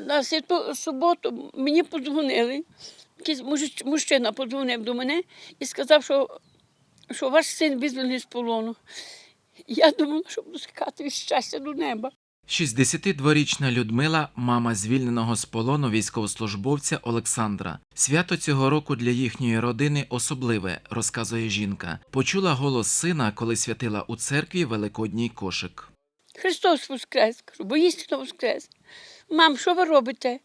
На свято суботу мені подзвонили. Якийсь мужчина подзвонив до мене і сказав, що, що ваш син визволений з полону. Я думала, що буду щастя до неба. 62-річна Людмила мама звільненого з полону військовослужбовця Олександра. Свято цього року для їхньої родини особливе, розказує жінка. Почула голос сина, коли святила у церкві великодній кошик. Христос воскрес. Кажу, бо істинно воскрес. Мам, що ви робите?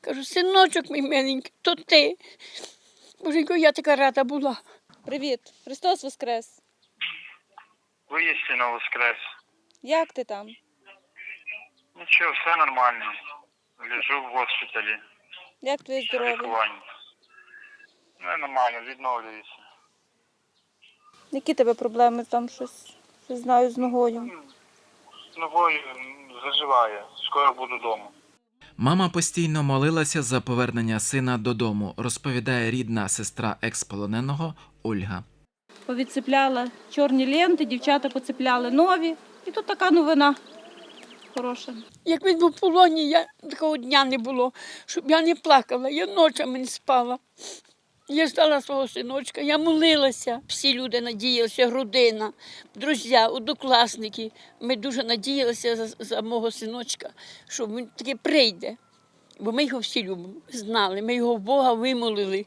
Кажу, синочок мій миленький, то ти. Боженько, я така рада була. Привіт, Христос Воскрес. Воістину воскрес. Як ти там? Нічого, все нормально. Лежу в госпіталі. Як твоє здоров'я? Ну, нормально, відновлююся. Які тебе проблеми там щось? щось знаю з ногою. З заживає. Скоро буду вдома. Мама постійно молилася за повернення сина додому, розповідає рідна сестра експолоненого Ольга. Повідцепляла чорні ленти, дівчата поцепляли нові. І тут така новина хороша. Як він був в полоні, я такого дня не було, щоб я не плакала, я ночами не спала. Я ждала свого синочка, я молилася. Всі люди надіялися, родина, друзі, однокласники. Ми дуже надіялися за, за мого синочка, що він таки прийде. Бо ми його всі любимо, знали, ми його в Бога вимолили.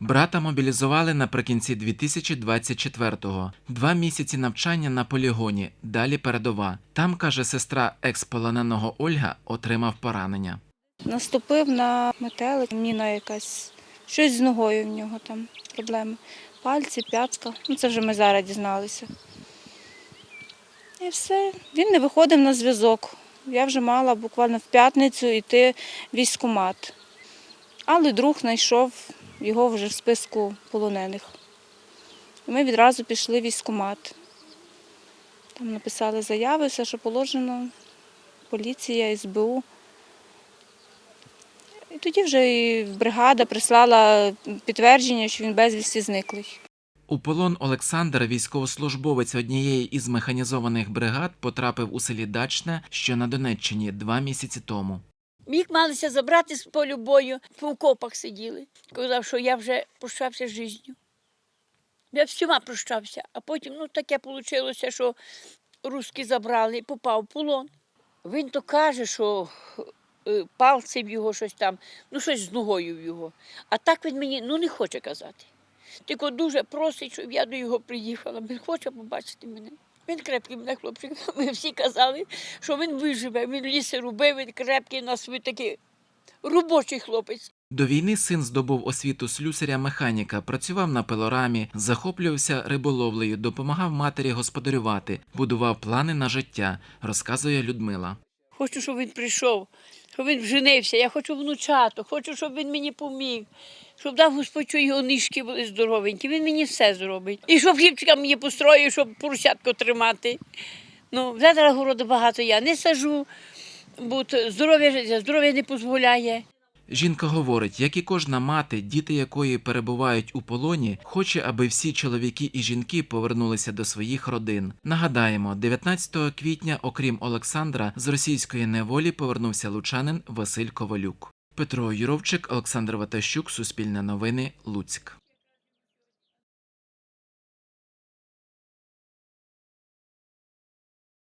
Брата мобілізували наприкінці 2024-го. Два місяці навчання на полігоні, далі передова. Там, каже сестра експолоненого Ольга, отримав поранення. Наступив на метелик, міна якась. Щось з ногою в нього там проблеми. Пальці, п'ятка. Ну, це вже ми зараз дізналися. І все. Він не виходив на зв'язок. Я вже мала буквально в п'ятницю йти в військкомат. Але друг знайшов його вже в списку полонених. І ми відразу пішли в військкомат. Там написали заяви, все, що положено, поліція, СБУ. Тоді вже і бригада прислала підтвердження, що він безвісті зниклий. У полон Олександр, військовослужбовець однієї із механізованих бригад, потрапив у селі Дачне, що на Донеччині два місяці тому. Їх малися забрати з полю бою, в окопах сиділи. Казав, що я вже прощався з життю. Я всіма прощався, а потім ну, таке вийшло, що русські забрали і попав в полон. Він то каже, що е, палці в його щось там, ну щось з ногою в його. А так він мені ну, не хоче казати. Тільки дуже просить, щоб я до його приїхала. Він хоче побачити мене. Він крепкий мене хлопчик. Ми всі казали, що він виживе. Він ліси робив, він крепкий у нас такий робочий хлопець. До війни син здобув освіту слюсаря-механіка, працював на пилорамі, захоплювався риболовлею, допомагав матері господарювати, будував плани на життя, розказує Людмила. Хочу, щоб він прийшов, щоб він вженився. Я хочу внучату, хочу, щоб він мені поміг, щоб дав Господь, що його нижки були здоровенькі. Він мені все зробить. І щоб хлібчика мені построїв, щоб поросятку тримати. Ну, Зараз городу багато я не сажу, бо здоров'я здоров'я не дозволяє. Жінка говорить, як і кожна мати, діти якої перебувають у полоні, хоче, аби всі чоловіки і жінки повернулися до своїх родин. Нагадаємо, 19 квітня, окрім Олександра, з російської неволі повернувся лучанин Василь Ковалюк. Петро Юровчик, Олександр Ватащук, Суспільне новини, Луцьк.